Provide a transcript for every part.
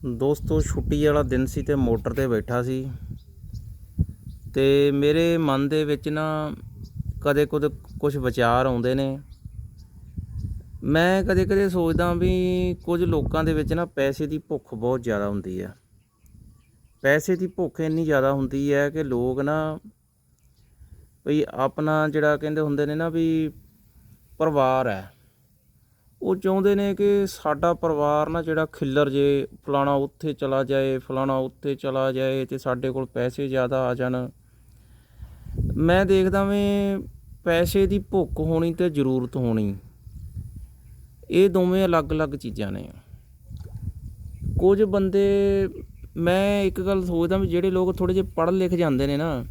ਦੋਸਤੋ, ਛੁੱਟੀ ਵਾਲਾ ਦਿਨ ਸੀ ਤੇ ਮੋਟਰ ਤੇ ਬੈਠਾ ਸੀ। ਤੇ ਮੇਰੇ ਮਨ ਦੇ ਵਿੱਚ ਨਾ ਕਦੇ ਕਦੇ ਕੁਝ ਵਿਚਾਰ ਆਉਂਦੇ ਨੇ। ਮੈਂ ਕਦੇ ਕਦੇ ਸੋਚਦਾ ਵੀ ਕੁਝ ਲੋਕਾਂ ਦੇ ਵਿੱਚ ਨਾ ਪੈਸੇ ਦੀ ਭੁੱਖ ਬਹੁਤ ਜ਼ਿਆਦਾ ਹੁੰਦੀ ਹੈ ਪੈਸੇ ਦੀ ਭੁੱਖ ਇੰਨੀ ਜ਼ਿਆਦਾ ਹੁੰਦੀ ਹੈ ਕਿ ਲੋਕ ਨਾ ਵੀ ਆਪਣਾ ਜਿਹੜਾ ਕਹਿੰਦੇ ਹੁੰਦੇ ਨੇ ਨਾ ਵੀ ਪਰਿਵਾਰ ਹੈ ਉਹ ਚਾਹੁੰਦੇ ਨੇ ਕਿ ਸਾਡਾ ਪਰਿਵਾਰ ਨਾ ਜਿਹੜਾ ਖਿੱਲਰ ਜੇ, ਫਲਾਣਾ ਉੱਥੇ ਚਲਾ ਜਾਏ, ਫਲਾਣਾ ਉੱਥੇ ਚਲਾ ਜਾਏ ਤੇ ਸਾਡੇ ਕੋਲ ਪੈਸੇ ਜ਼ਿਆਦਾ ਆ ਜਾਣ। ਮੈਂ ਦੇਖਦਾ ਵੀ, ਪੈਸੇ ਦੀ ਭੁੱਖ ਹੋਣੀ ਤੇ ਜ਼ਰੂਰਤ ਹੋਣੀ। ਇਹ ਦੋਵੇਂ ਅਲੱਗ-ਅਲੱਗ ਚੀਜ਼ਾਂ ਨੇ। ਕੁਝ ਬੰਦੇ, ਮੈਂ ਇੱਕ ਗੱਲ ਸੋਚਦਾ ਵੀ, ਜਿਹੜੇ ਲੋਕ ਥੋੜੇ ਜਿਹੇ ਪੜ੍ਹ ਲਿਖ ਜਾਂਦੇ ਨੇ ਨਾ,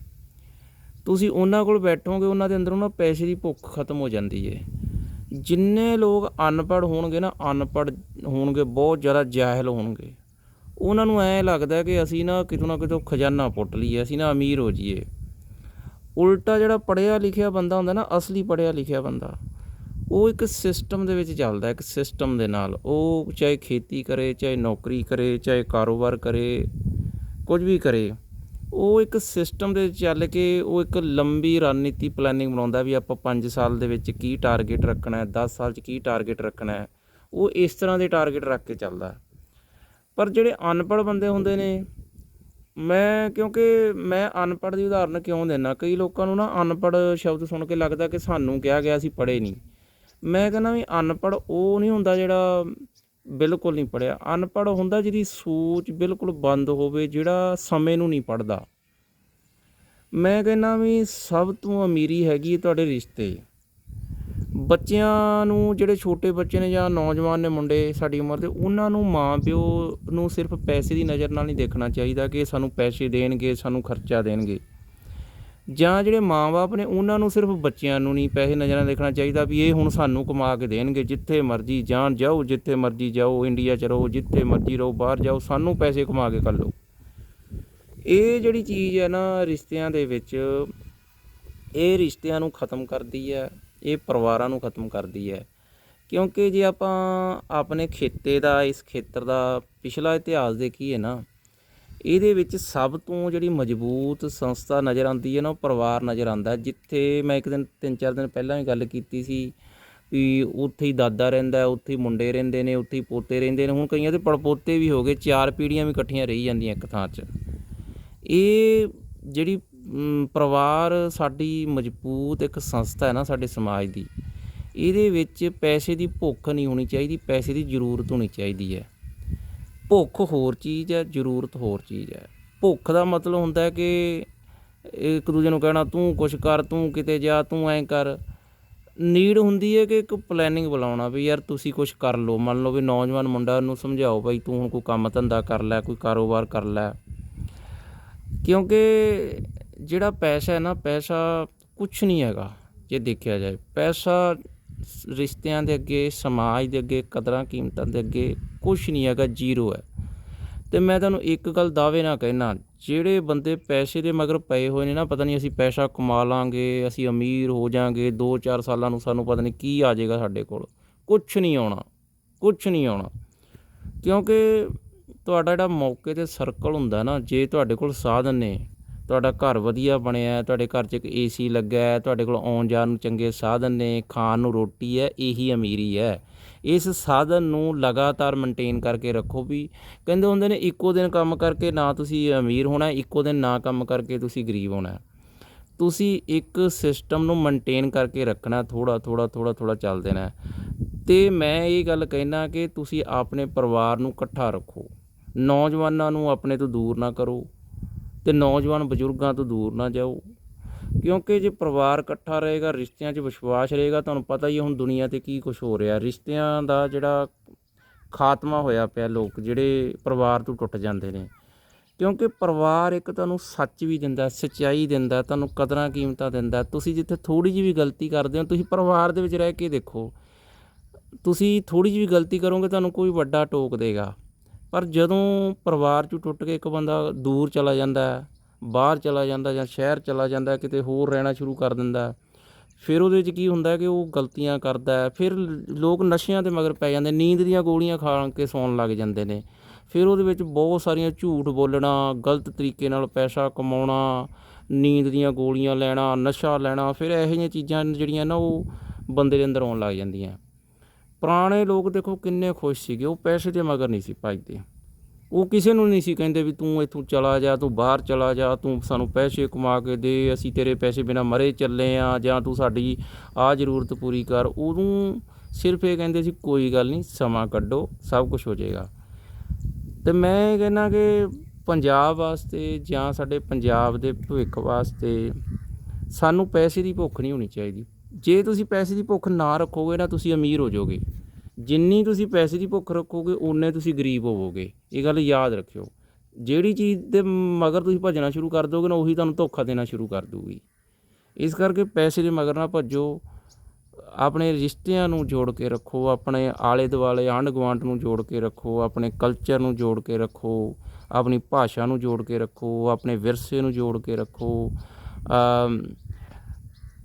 ਤੁਸੀਂ ਉਹਨਾਂ ਕੋਲ ਬੈਠੋਗੇ, ਉਹਨਾਂ ਦੇ ਅੰਦਰੋਂ ਨਾ ਪੈਸੇ ਦੀ ਭੁੱਖ ਖਤਮ ਹੋ ਜਾਂਦੀ ਏ। ਜਿੰਨੇ ਲੋਕ ਅਨਪੜ੍ਹ ਹੋਣਗੇ ਨਾ, ਅਨਪੜ੍ਹ ਹੋਣਗੇ, ਬਹੁਤ ਜ਼ਿਆਦਾ ਜਾਹਿਲ ਹੋਣਗੇ। ਉਹਨਾਂ ਨੂੰ ਐਂ ਲੱਗਦਾ ਕਿ ਅਸੀਂ ਨਾ ਕਿਤੋਂ ਨਾ ਕਿਤੋਂ ਖਜ਼ਾਨਾ ਪੁੱਟ ਲਈਏ, ਅਸੀਂ ਨਾ ਅਮੀਰ ਹੋ ਜਾਈਏ। ਉਲਟਾ ਜਿਹੜਾ ਪੜ੍ਹਿਆ ਲਿਖਿਆ ਬੰਦਾ ਹੁੰਦਾ ਨਾ, ਅਸਲੀ ਪੜ੍ਹਿਆ ਲਿਖਿਆ ਬੰਦਾ, ਉਹ ਇੱਕ ਸਿਸਟਮ ਦੇ ਵਿੱਚ ਚੱਲਦਾ, ਇੱਕ ਸਿਸਟਮ ਦੇ ਨਾਲ। ਉਹ ਚਾਹੇ ਖੇਤੀ ਕਰੇ, ਚਾਹੇ ਨੌਕਰੀ ਕਰੇ, ਚਾਹੇ ਕਾਰੋਬਾਰ ਕਰੇ, ਕੁਝ ਵੀ ਕਰੇ। ਉਹ ਇੱਕ ਸਿਸਟਮ ਦੇ ਚੱਲ ਕੇ ਉਹ ਇੱਕ ਲੰਬੀ ਰਣਨੀਤੀ ਪਲੈਨਿੰਗ ਬਣਾਉਂਦਾ ਵੀ ਆਪਾਂ 5 ਸਾਲ ਦੇ ਵਿੱਚ ਕੀ ਟਾਰਗੇਟ ਰੱਖਣਾ ਹੈ 10 ਸਾਲ 'ਚ ਕੀ ਟਾਰਗੇਟ ਰੱਖਣਾ ਹੈ। ਉਹ ਇਸ ਤਰ੍ਹਾਂ ਦੇ ਟਾਰਗੇਟ ਰੱਖ ਕੇ ਚੱਲਦਾ ਪਰ ਜਿਹੜੇ ਅਨਪੜ੍ਹ ਬੰਦੇ ਹੁੰਦੇ ਨੇ, ਮੈਂ ਕਿਉਂਕਿ ਮੈਂ ਅਨਪੜ੍ਹ ਦੀ ਉਦਾਹਰਨ ਕਿਉਂ ਦਿੰਦਾ ਕਈ ਲੋਕਾਂ ਨੂੰ ਨਾ ਅਨਪੜ੍ਹ ਸ਼ਬਦ ਸੁਣ ਕੇ ਲੱਗਦਾ ਕਿ ਸਾਨੂੰ ਕਿਹਾ ਗਿਆ ਸੀ, ਪੜ੍ਹੇ ਨਹੀਂ ਮੈਂ ਕਹਿੰਦਾ ਵੀ ਅਨਪੜ੍ਹ ਉਹ ਨਹੀਂ ਹੁੰਦਾ ਜਿਹੜਾ ਬਿਲਕੁਲ ਨਹੀਂ ਪੜਿਆ ਅਨਪੜ੍ਹ ਹੁੰਦਾ ਜਿਹਦੀ ਸੋਚ ਬਿਲਕੁਲ ਬੰਦ ਹੋਵੇ, ਜਿਹੜਾ ਸਮੇਂ ਨੂੰ ਨਹੀਂ ਪੜਦਾ ਮੈਂ ਕਹਿੰਦਾ ਵੀ ਸਭ ਤੋਂ ਅਮੀਰੀ ਹੈਗੀ ਤੁਹਾਡੇ ਰਿਸ਼ਤੇ। ਬੱਚਿਆਂ ਨੂੰ, ਜਿਹੜੇ ਛੋਟੇ ਬੱਚੇ ਨੇ ਜਾਂ ਨੌਜਵਾਨ ਨੇ ਮੁੰਡੇ ਸਾਡੀ ਉਮਰ ਦੇ, ਉਹਨਾਂ ਨੂੰ ਮਾਂ ਪਿਓ ਨੂੰ ਸਿਰਫ ਪੈਸੇ ਦੀ ਨਜ਼ਰ ਨਾਲ ਨਹੀਂ ਦੇਖਣਾ ਚਾਹੀਦਾ ਕਿ ਸਾਨੂੰ ਪੈਸੇ ਦੇਣਗੇ, ਸਾਨੂੰ ਖਰਚਾ ਦੇਣਗੇ। ਜਾਂ ਜਿਹੜੇ ਮਾਂ-ਬਾਪ ਨੇ, ਉਹਨਾਂ ਨੂੰ ਸਿਰਫ ਬੱਚਿਆਂ ਨੂੰ ਨਹੀਂ ਪੈਸੇ ਨਜ਼ਰਾਂ ਦੇਖਣਾ ਚਾਹੀਦਾ ਵੀ ਇਹ ਹੁਣ ਸਾਨੂੰ ਕਮਾ ਕੇ ਦੇਣਗੇ। ਜਿੱਥੇ ਮਰਜ਼ੀ ਜਾਣ ਜਾਓ, ਜਿੱਥੇ ਮਰਜ਼ੀ ਜਾਓ ਇੰਡੀਆ ਚ ਰਹੋ, ਜਿੱਥੇ ਮਰਜ਼ੀ ਰਹੋ, ਬਾਹਰ ਜਾਓ, ਸਾਨੂੰ ਪੈਸੇ ਕਮਾ ਕੇ ਕਰ ਲਓ। ਇਹ ਜਿਹੜੀ ਚੀਜ਼ ਹੈ ਨਾ ਰਿਸ਼ਤਿਆਂ ਦੇ ਵਿੱਚ, ਇਹ ਰਿਸ਼ਤਿਆਂ ਨੂੰ ਖਤਮ ਕਰਦੀ ਹੈ, ਇਹ ਪਰਿਵਾਰਾਂ ਨੂੰ ਖਤਮ ਕਰਦੀ ਹੈ। ਕਿਉਂਕਿ ਜੇ ਆਪਾਂ ਆਪਣੇ ਖੇਤੇ ਦਾ, ਇਸ ਖੇਤਰ ਦਾ ਪਿਛਲਾ ਇਤਿਹਾਸ ਦੇਖੀਏ ਨਾ ਇਹਦੇ ਵਿੱਚ ਸਭ ਤੋਂ ਜਿਹੜੀ ਮਜ਼ਬੂਤ ਸੰਸਥਾ ਨਜ਼ਰ ਆਉਂਦੀ ਹੈ ਨਾ, ਉਹ ਪਰਿਵਾਰ ਨਜ਼ਰ ਆਉਂਦਾ ਜਿੱਥੇ ਮੈਂ ਇੱਕ ਦਿਨ, ਤਿੰਨ ਚਾਰ ਦਿਨ ਪਹਿਲਾਂ ਹੀ ਗੱਲ ਕੀਤੀ ਸੀ ਵੀ ਉੱਥੇ ਹੀ ਦਾਦਾ ਰਹਿੰਦਾ, ਉੱਥੇ ਹੀ ਮੁੰਡੇ ਰਹਿੰਦੇ ਨੇ, ਉੱਥੇ ਹੀ ਪੋਤੇ ਰਹਿੰਦੇ ਨੇ। ਹੁਣ ਕਈਆਂ ਦੇ ਪੜਪੋਤੇ ਵੀ ਹੋ ਗਏ, ਚਾਰ ਪੀੜ੍ਹੀਆਂ ਵੀ ਇਕੱਠੀਆਂ ਰਹੀ ਜਾਂਦੀਆਂ ਇੱਕ ਥਾਂ 'ਚ। ਇਹ ਜਿਹੜੀ ਪਰਿਵਾਰ ਸਾਡੀ ਮਜ਼ਬੂਤ ਇੱਕ ਸੰਸਥਾ ਹੈ ਨਾ ਸਾਡੇ ਸਮਾਜ ਦੀ, ਇਹਦੇ ਵਿੱਚ ਪੈਸੇ ਦੀ ਭੁੱਖ ਨਹੀਂ ਹੋਣੀ ਚਾਹੀਦੀ, ਪੈਸੇ ਦੀ ਜ਼ਰੂਰਤ ਹੋਣੀ ਚਾਹੀਦੀ ਹੈ। ਭੁੱਖ ਹੋਰ ਚੀਜ਼ ਹੈ, ਜ਼ਰੂਰਤ ਹੋਰ ਚੀਜ਼ ਹੈ। ਭੁੱਖ ਦਾ ਮਤਲਬ ਹੁੰਦਾ ਹੈ ਕਿ ਇੱਕ ਦੂਜੇ ਨੂੰ ਕਹਿਣਾ, ਤੂੰ ਕੁਛ ਕਰ, ਤੂੰ ਕਿਤੇ ਜਾ, ਤੂੰ ਐਂ ਕਰ। ਨੀਡ ਹੁੰਦੀ ਹੈ ਕਿ ਇੱਕ ਪਲੈਨਿੰਗ ਬੁਲਾਉਣਾ ਵੀ, ਯਾਰ ਤੁਸੀਂ ਕੁਛ ਕਰ ਲਓ। ਮੰਨ ਲਓ ਵੀ ਨੌਜਵਾਨ ਮੁੰਡਾ ਨੂੰ ਸਮਝਾਓ ਭਾਈ ਤੂੰ ਹੁਣ ਕੋਈ ਕੰਮ ਧੰਦਾ ਕਰ ਲੈ, ਕੋਈ ਕਾਰੋਬਾਰ ਕਰ ਲੈ। ਕਿਉਂਕਿ ਜਿਹੜਾ ਪੈਸਾ ਹੈ ਨਾ, ਪੈਸਾ ਕੁਛ ਨਹੀਂ ਹੈਗਾ, ਜੇ ਦੇਖਿਆ ਜਾਏ। ਪੈਸਾ ਰਿਸ਼ਤਿਆਂ ਦੇ ਅੱਗੇ, ਸਮਾਜ ਦੇ ਅੱਗੇ, ਕਦਰਾਂ ਕੀਮਤਾਂ ਦੇ ਅੱਗੇ ਕੁਛ ਨਹੀਂ ਹੈਗਾ, ਜ਼ੀਰੋ ਹੈ। ਤੇ ਮੈਂ ਤੁਹਾਨੂੰ ਇੱਕ ਗੱਲ ਦਾਅਵੇ ਨਾਲ ਕਹਿਣਾ ਜਿਹੜੇ ਬੰਦੇ ਪੈਸੇ ਦੇ ਮਗਰ ਪਏ ਹੋਏ ਨੇ ਨਾ, ਪਤਾ ਨਹੀਂ ਅਸੀਂ ਪੈਸਾ ਕਮਾ ਲਾਂਗੇ, ਅਸੀਂ ਅਮੀਰ ਹੋ ਜਾਾਂਗੇ 2-4 ਸਾਲਾਂ ਨੂੰ ਸਾਨੂੰ ਪਤਾ ਨਹੀਂ ਕੀ ਆ ਜਾਏਗਾ ਸਾਡੇ ਕੋਲ। ਕੁਛ ਨਹੀਂ ਆਉਣਾ, ਕੁਛ ਨਹੀਂ ਆਉਣਾ। ਕਿਉਂਕਿ ਤੁਹਾਡਾ ਜਿਹੜਾ ਮੌਕੇ ਤੇ ਸਰਕਲ ਹੁੰਦਾ ਨਾ, ਜੇ ਤੁਹਾਡੇ ਕੋਲ ਸਾਧਨ ਨੇ ਤੁਹਾਡਾ ਘਰ ਵਧੀਆ ਬਣਿਆ ਹੈ, ਤੁਹਾਡੇ ਘਰ 'ਚ ਇੱਕ ਏਸੀ ਲੱਗਾ ਹੈ ਤੁਹਾਡੇ ਕੋਲ ਆਉਣ ਜਾਣ ਨੂੰ ਚੰਗੇ ਸਾਧਨ ਨੇ ਖਾਣ ਨੂੰ ਰੋਟੀ ਹੈ ਇਹੀ ਅਮੀਰੀ ਹੈ। ਇਸ ਸਾਧਨ ਨੂੰ ਲਗਾਤਾਰ ਮੇਨਟੇਨ ਕਰਕੇ ਰੱਖੋ ਵੀ ਕਹਿੰਦੇ ਹੁੰਦੇ ਨੇ ਇੱਕੋ ਦਿਨ ਕੰਮ ਕਰਕੇ ਨਾ ਤੁਸੀਂ ਅਮੀਰ ਹੋਣਾ ਇੱਕੋ ਦਿਨ ਨਾ ਕੰਮ ਕਰਕੇ ਤੁਸੀਂ ਗਰੀਬ ਹੋਣਾ। ਤੁਸੀਂ ਇੱਕ ਸਿਸਟਮ ਨੂੰ ਮੇਨਟੇਨ ਕਰਕੇ ਰੱਖਣਾ ਥੋੜਾ ਥੋੜਾ ਥੋੜਾ ਥੋੜਾ ਚੱਲ ਦੇਣਾ। ਹੈ। ਤੇ ਮੈਂ ਇਹ ਗੱਲ ਕਹਿਣਾ ਕਿ ਤੁਸੀਂ ਆਪਣੇ ਪਰਿਵਾਰ ਨੂੰ ਇਕੱਠਾ ਰੱਖੋ। ਨੌਜਵਾਨਾਂ ਨੂੰ ਆਪਣੇ ਤੋਂ ਦੂਰ ਨਾ ਕਰੋ। ਤੇ ਨੌਜਵਾਨ ਬਜ਼ੁਰਗਾਂ ਤੋਂ ਦੂਰ ਨਾ ਜਾਓ। ਕਿਉਂਕਿ ਜੇ ਪਰਿਵਾਰ ਇਕੱਠਾ ਰਹੇਗਾ, ਰਿਸ਼ਤਿਆਂ 'ਚ ਵਿਸ਼ਵਾਸ ਰਹੇਗਾ, ਤੁਹਾਨੂੰ ਪਤਾ ਹੀ ਹੁਣ ਦੁਨੀਆ ਤੇ ਕੀ ਕੁਝ ਹੋ ਰਿਹਾ। ਰਿਸ਼ਤਿਆਂ ਦਾ ਜਿਹੜਾ ਖਾਤਮਾ ਹੋਇਆ ਪਿਆ ਲੋਕ, ਜਿਹੜੇ ਪਰਿਵਾਰ ਤੋਂ ਟੁੱਟ ਜਾਂਦੇ ਨੇ। ਕਿਉਂਕਿ ਪਰਿਵਾਰ ਇੱਕ ਤੁਹਾਨੂੰ ਸੱਚ ਵੀ ਦਿੰਦਾ, ਸੱਚਾਈ ਦਿੰਦਾ, ਤੁਹਾਨੂੰ ਕਦਰਾਂ ਕੀਮਤਾਂ ਦਿੰਦਾ। ਤੁਸੀਂ ਜਿੱਥੇ ਥੋੜੀ ਜਿਹੀ ਵੀ ਗਲਤੀ ਕਰਦੇ ਹੋ, ਤੁਸੀਂ ਪਰਿਵਾਰ ਦੇ ਵਿੱਚ ਰਹਿ ਕੇ ਦੇਖੋ। ਤੁਸੀਂ ਥੋੜੀ ਜਿਹੀ ਵੀ ਗਲਤੀ ਕਰੋਗੇ, ਤੁਹਾਨੂੰ ਕੋਈ ਵੱਡਾ ਟੋਕ ਦੇਗਾ। ਪਰ ਜਦੋਂ ਪਰਿਵਾਰ ਚੋਂ ਟੁੱਟ ਕੇ ਇੱਕ ਬੰਦਾ ਦੂਰ ਚਲਾ ਜਾਂਦਾ ਬਾਹਰ ਚਲਾ ਜਾਂਦਾ ਜਾਂ ਸ਼ਹਿਰ ਚਲਾ ਜਾਂਦਾ ਕਿਤੇ ਹੋਰ ਰਹਿਣਾ ਸ਼ੁਰੂ ਕਰ ਦਿੰਦਾ ਫਿਰ ਉਹਦੇ 'ਚ ਕੀ ਹੁੰਦਾ ਕਿ ਉਹ ਗਲਤੀਆਂ ਕਰਦਾ ਫਿਰ ਲੋਕ ਨਸ਼ਿਆਂ ਦੇ ਮਗਰ ਪੈ ਜਾਂਦੇ ਨੀਂਦ ਦੀਆਂ ਗੋਲੀਆਂ ਖਾ ਕੇ ਸੌਣ ਲੱਗ ਜਾਂਦੇ ਨੇ। ਫਿਰ ਉਹਦੇ ਵਿੱਚ ਬਹੁਤ ਸਾਰੀਆਂ ਝੂਠ ਬੋਲਣਾ, ਗਲਤ ਤਰੀਕੇ ਨਾਲ ਪੈਸਾ ਕਮਾਉਣਾ, ਨੀਂਦ ਦੀਆਂ ਗੋਲੀਆਂ ਲੈਣਾ, ਨਸ਼ਾ ਲੈਣਾ, ਫਿਰ ਇਹੋ ਜਿਹੀਆਂ ਚੀਜ਼ਾਂ ਜਿਹੜੀਆਂ ਨਾ ਉਹ ਬੰਦੇ ਦੇ ਅੰਦਰ ਆਉਣ ਲੱਗ ਜਾਂਦੀਆਂ। ਪੁਰਾਣੇ ਲੋਕ ਦੇਖੋ ਕਿੰਨੇ ਖੁਸ਼ ਸੀਗੇ, ਉਹ ਪੈਸੇ ਦੇ ਮਗਰ ਨਹੀਂ ਸੀ ਭੱਜਦੇ। ਉਹ ਕਿਸੇ ਨੂੰ ਨਹੀਂ ਸੀ ਕਹਿੰਦੇ ਵੀ ਤੂੰ ਇੱਥੋਂ ਚਲਾ ਜਾ, ਤੂੰ ਬਾਹਰ ਚਲਾ ਜਾ, ਤੂੰ ਸਾਨੂੰ ਪੈਸੇ ਕਮਾ ਕੇ ਦੇ, ਅਸੀਂ ਤੇਰੇ ਪੈਸੇ ਬਿਨਾ ਮਰੇ ਚੱਲੇ ਆ, ਜਾਂ ਤੂੰ ਸਾਡੀ ਆ ਜ਼ਰੂਰਤ ਪੂਰੀ ਕਰ। ਉਦੋਂ ਸਿਰਫ ਇਹ ਕਹਿੰਦੇ ਸੀ, ਕੋਈ ਗੱਲ ਨਹੀਂ, ਸਮਾਂ ਕੱਢੋ, ਸਭ ਕੁਝ ਹੋ ਜਾਏਗਾ। ਤੇ ਮੈਂ ਕਹਿੰਦਾ ਕਿ ਪੰਜਾਬ ਵਾਸਤੇ ਜਾਂ ਸਾਡੇ ਪੰਜਾਬ ਦੇ ਭਵਿੱਖ ਵਾਸਤੇ ਸਾਨੂੰ ਪੈਸੇ ਦੀ ਭੁੱਖ ਨਹੀਂ ਹੋਣੀ ਚਾਹੀਦੀ। ਜੇ ਤੁਸੀਂ ਪੈਸੇ ਦੀ ਭੁੱਖ ਨਾ ਰੱਖੋਗੇ ਨਾ ਤੁਸੀਂ ਅਮੀਰ ਹੋ ਜਾਓਗੇ। ਜਿੰਨੀ ਤੁਸੀਂ ਪੈਸੇ ਦੀ ਭੁੱਖ ਰੱਖੋਗੇ, ਓਨੇ ਤੁਸੀਂ ਗਰੀਬ ਹੋਵੋਗੇ। ਇਹ ਗੱਲ ਯਾਦ ਰੱਖਿਓ। ਜਿਹੜੀ ਚੀਜ਼ ਦੇ ਮਗਰ ਤੁਸੀਂ ਭੱਜਣਾ ਸ਼ੁਰੂ ਕਰ ਦੋਗੇ ਨਾ, ਉਹੀ ਤੁਹਾਨੂੰ ਧੋਖਾ ਦੇਣਾ ਸ਼ੁਰੂ ਕਰ ਦੂਗੀ ਇਸ ਕਰਕੇ ਪੈਸੇ ਦੇ ਮਗਰ ਨਾ ਭੱਜੋ। ਆਪਣੇ ਰਿਸ਼ਤਿਆਂ ਨੂੰ ਜੋੜ ਕੇ ਰੱਖੋ। ਆਪਣੇ ਆਲੇ ਦੁਆਲੇ ਆਂਢ ਗੁਆਂਢ ਨੂੰ ਜੋੜ ਕੇ ਰੱਖੋ। ਆਪਣੇ ਕਲਚਰ ਨੂੰ ਜੋੜ ਕੇ ਰੱਖੋ। ਆਪਣੀ ਭਾਸ਼ਾ ਨੂੰ ਜੋੜ ਕੇ ਰੱਖੋ। ਆਪਣੇ ਵਿਰਸੇ ਨੂੰ ਜੋੜ ਕੇ ਰੱਖੋ।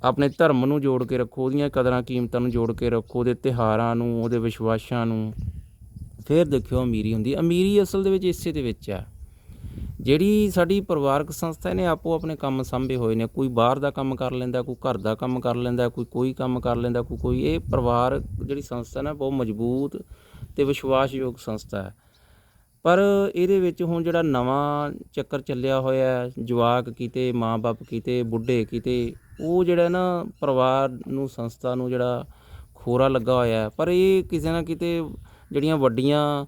ਆਪਣੇ ਧਰਮ ਨੂੰ ਜੋੜ ਕੇ ਰੱਖੋ, ਉਹਦੀਆਂ ਕਦਰਾਂ ਕੀਮਤਾਂ ਨੂੰ ਜੋੜ ਕੇ ਰੱਖੋ, ਉਹਦੇ ਤਿਉਹਾਰਾਂ ਨੂੰ, ਉਹਦੇ ਵਿਸ਼ਵਾਸਾਂ ਨੂੰ। ਫਿਰ ਦੇਖਿਓ ਅਮੀਰੀ ਹੁੰਦੀ ਅਮੀਰੀ ਅਸਲ ਦੇ ਵਿੱਚ ਇਸੇ ਦੇ ਵਿੱਚ ਆ ਜਿਹੜੀ ਸਾਡੀ ਪਰਿਵਾਰਕ ਸੰਸਥਾ ਨੇ ਆਪੋ ਆਪਣੇ ਕੰਮ ਸੰਭੇ ਹੋਏ ਨੇ, ਕੋਈ ਬਾਹਰ ਦਾ ਕੰਮ ਕਰ ਲੈਂਦਾ, ਕੋਈ ਘਰ ਦਾ ਕੰਮ ਕਰ ਲੈਂਦਾ, ਕੋਈ ਕੋਈ ਕੰਮ ਕਰ ਲੈਂਦਾ, ਕੋਈ ਕੋਈ, ਇਹ ਪਰਿਵਾਰ ਜਿਹੜੀ ਸੰਸਥਾ ਨਾ ਬਹੁਤ ਮਜ਼ਬੂਤ ਤੇ ਵਿਸ਼ਵਾਸਯੋਗ ਸੰਸਥਾ ਹੈ। ਪਰ ਇਹਦੇ ਵਿੱਚ ਹੁਣ ਜਿਹੜਾ ਨਵਾਂ ਚੱਕਰ ਚੱਲਿਆ ਹੋਇਆ ਜਵਾਕ ਕਿਤੇ, ਮਾਂ-ਬਾਪ ਕਿਤੇ, ਬੁੱਢੇ ਕਿਤੇ ਉਹ ਜਿਹੜਾ ਨਾ ਪਰਿਵਾਰ ਨੂੰ, ਸੰਸਥਾ ਨੂੰ ਜਿਹੜਾ ਖੋਰਾ ਲੱਗਾ ਹੋਇਆ ਹੈ। ਪਰ ਇਹ ਕਿਸੇ ਨਾ ਕਿਤੇ ਜਿਹੜੀਆਂ ਵੱਡੀਆਂ,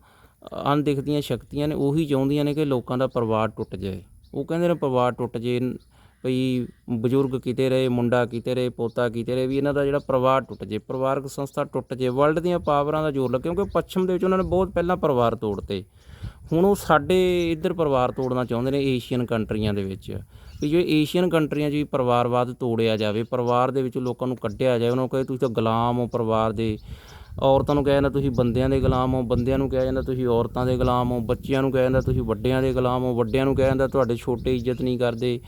ਅਣਦਿਖਦੀਆਂ ਸ਼ਕਤੀਆਂ ਨੇ, ਉਹੀ ਚਾਹੁੰਦੀਆਂ ਨੇ ਕਿ ਲੋਕਾਂ ਦਾ ਪਰਿਵਾਰ ਟੁੱਟ ਜਾਏ। ਉਹ ਕਹਿੰਦੇ ਨੇ ਪਰਿਵਾਰ ਟੁੱਟ ਜੇ, ਭਈ ਬਜ਼ੁਰਗ ਕਿਤੇ ਰਹੇ, ਮੁੰਡਾ ਕਿਤੇ ਰਹੇ, ਪੋਤਾ ਕਿਤੇ ਰਹੇ, ਵੀ ਇਹਨਾਂ ਦਾ ਜਿਹੜਾ ਪਰਿਵਾਰ ਟੁੱਟ ਜੇ, ਪਰਿਵਾਰਕ ਸੰਸਥਾ ਟੁੱਟ ਜੇ। ਵਰਲਡ ਦੀਆਂ ਪਾਵਰਾਂ ਦਾ ਜ਼ੋਰ ਲੱਗੇ ਕਿਉਂਕਿ ਪੱਛਮ ਦੇ ਵਿੱਚ ਉਹਨਾਂ ਨੇ ਬਹੁਤ ਪਹਿਲਾਂ ਪਰਿਵਾਰ ਤੋੜਤੇ। ਹੁਣ ਉਹ ਸਾਡੇ ਇੱਧਰ ਪਰਿਵਾਰ ਤੋੜਨਾ ਚਾਹੁੰਦੇ ਨੇ ਏਸ਼ੀਅਨ ਕੰਟਰੀਆਂ ਦੇ ਵਿੱਚ। ਵੀ ਜੋ ਏਸ਼ੀਅਨ ਕੰਟਰੀਆਂ 'ਚ ਵੀ ਪਰਿਵਾਰਵਾਦ ਤੋੜਿਆ ਜਾਵੇ, ਪਰਿਵਾਰ ਦੇ ਵਿੱਚ ਲੋਕਾਂ ਨੂੰ ਕੱਢਿਆ ਜਾਵੇ, ਉਹਨਾਂ ਨੂੰ ਕਹੇ ਤੁਸੀਂ ਤਾਂ ਗੁਲਾਮ ਹੋ ਪਰਿਵਾਰ ਦੇ। ਔਰਤਾਂ ਨੂੰ ਕਿਹਾ ਜਾਂਦਾ ਤੁਸੀਂ ਬੰਦਿਆਂ ਦੇ ਗੁਲਾਮ ਹੋ, ਬੰਦਿਆਂ ਨੂੰ ਕਿਹਾ ਜਾਂਦਾ ਤੁਸੀਂ ਔਰਤਾਂ ਦੇ ਗੁਲਾਮ ਹੋ, ਬੱਚਿਆਂ ਨੂੰ ਕਿਹਾ ਜਾਂਦਾ ਤੁਸੀਂ ਵੱਡਿਆਂ ਦੇ ਗੁਲਾਮ ਹੋ, ਵੱਡਿਆਂ ਨੂੰ ਕਿਹਾ ਜਾਂਦਾ ਤੁਹਾਡੇ ਛੋਟੇ ਇੱਜ਼ਤ ਨਹੀਂ ਕਰਦੇ।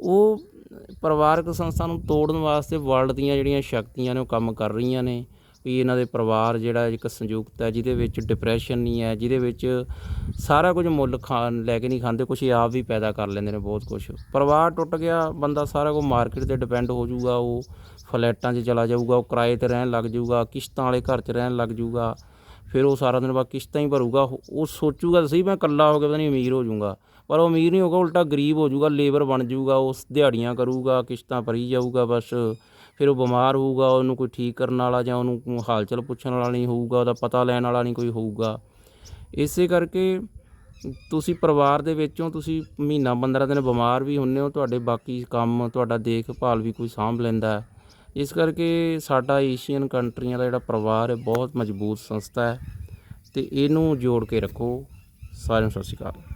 ਉਹ ਪਰਿਵਾਰਕ ਸੰਸਥਾ ਨੂੰ ਤੋੜਨ ਵਾਸਤੇ ਵਰਲਡ ਦੀਆਂ ਜਿਹੜੀਆਂ ਸ਼ਕਤੀਆਂ ਨੇ ਉਹ ਕੰਮ ਕਰ ਰਹੀਆਂ ਨੇ। ਵੀ ਇਹਨਾਂ ਦੇ ਪਰਿਵਾਰ ਜਿਹੜਾ ਇੱਕ ਸੰਯੁਕਤ ਹੈ, ਜਿਹਦੇ ਵਿੱਚ ਡਿਪਰੈਸ਼ਨ ਨਹੀਂ ਹੈ, ਜਿਹਦੇ ਵਿੱਚ ਸਾਰਾ ਕੁਝ ਮੁੱਲ ਖਾਣ ਲੈ ਕੇ ਨਹੀਂ ਖਾਂਦੇ ਕੁਝ ਆਪ ਵੀ ਪੈਦਾ ਕਰ ਲੈਂਦੇ ਨੇ ਬਹੁਤ ਕੁਝ ਪਰਿਵਾਰ ਟੁੱਟ ਗਿਆ, ਬੰਦਾ ਸਾਰਾ ਕੁਝ ਮਾਰਕੀਟ ਤੇ ਡਿਪੈਂਡ ਹੋ ਜਾਊਗਾ, ਉਹ ਫਲੈਟਾਂ 'ਚ ਚਲਾ ਜਾਊਗਾ, ਉਹ ਕਿਰਾਏ ਤੇ ਰਹਿਣ ਲੱਗ ਜਾਊਗਾ, ਕਿਸ਼ਤਾਂ ਵਾਲੇ ਘਰ 'ਚ ਰਹਿਣ ਲੱਗ ਜਾਊਗਾ, ਫਿਰ ਉਹ ਸਾਰਾ ਦਿਨ ਬਾਅਦ ਕਿਸ਼ਤਾਂ ਹੀ ਭਰੂਗਾ, ਉਹ ਸੋਚੂਗਾ ਤਾਂ ਸਹੀ, ਮੈਂ ਇਕੱਲਾ ਹੋ ਕੇ ਪਤਾ ਨਹੀਂ ਅਮੀਰ ਹੋ ਜਾਊਗਾ, ਪਰ ਉਹ ਅਮੀਰ ਨਹੀਂ ਹੋਊਗਾ, ਉਲਟਾ ਗਰੀਬ ਹੋ ਜਾਊਗਾ, ਲੇਬਰ ਬਣ ਜਾਊਗਾ ਉਸ ਦਿਹਾੜੀਆਂ ਕਰੂਗਾ, ਕਿਸ਼ਤਾਂ ਭਰੀ ਜਾਊਗਾ, ਬਸ ਫਿਰ ਉਹ ਬਿਮਾਰ ਹੋਊਗਾ, ਉਹਨੂੰ ਕੋਈ ਠੀਕ ਕਰਨ ਵਾਲਾ ਜਾਂ ਉਹਨੂੰ ਹਾਲ ਚਾਲ ਪੁੱਛਣ ਵਾਲਾ ਨਹੀਂ ਹੋਊਗਾ, ਉਹਦਾ ਪਤਾ ਲੈਣ ਵਾਲਾ ਨਹੀਂ ਕੋਈ ਹੋਊਗਾ। ਇਸੇ ਕਰਕੇ ਤੁਸੀਂ ਪਰਿਵਾਰ ਦੇ ਵਿੱਚੋਂ ਤੁਸੀਂ ਮਹੀਨਾ 15 ਦਿਨ ਬਿਮਾਰ ਵੀ ਹੁੰਨੇ ਹੋ, ਤੁਹਾਡੇ ਬਾਕੀ ਕੰਮ, ਤੁਹਾਡਾ ਦੇਖਭਾਲ ਵੀ ਕੋਈ ਸਾਂਭ ਲੈਂਦਾ ਇਸ ਕਰਕੇ ਸਾਡਾ ਏਸ਼ੀਅਨ ਕੰਟਰੀਆਂ ਦਾ ਜਿਹੜਾ ਪਰਿਵਾਰ ਹੈ, ਬਹੁਤ ਮਜ਼ਬੂਤ ਸੰਸਥਾ ਹੈ। ਤੇ ਇਹਨੂੰ ਜੋੜ ਕੇ ਰੱਖੋ। ਸਾਰਿਆਂ ਨੂੰ ਸਤਿ ਸ਼੍ਰੀ ਅਕਾਲ।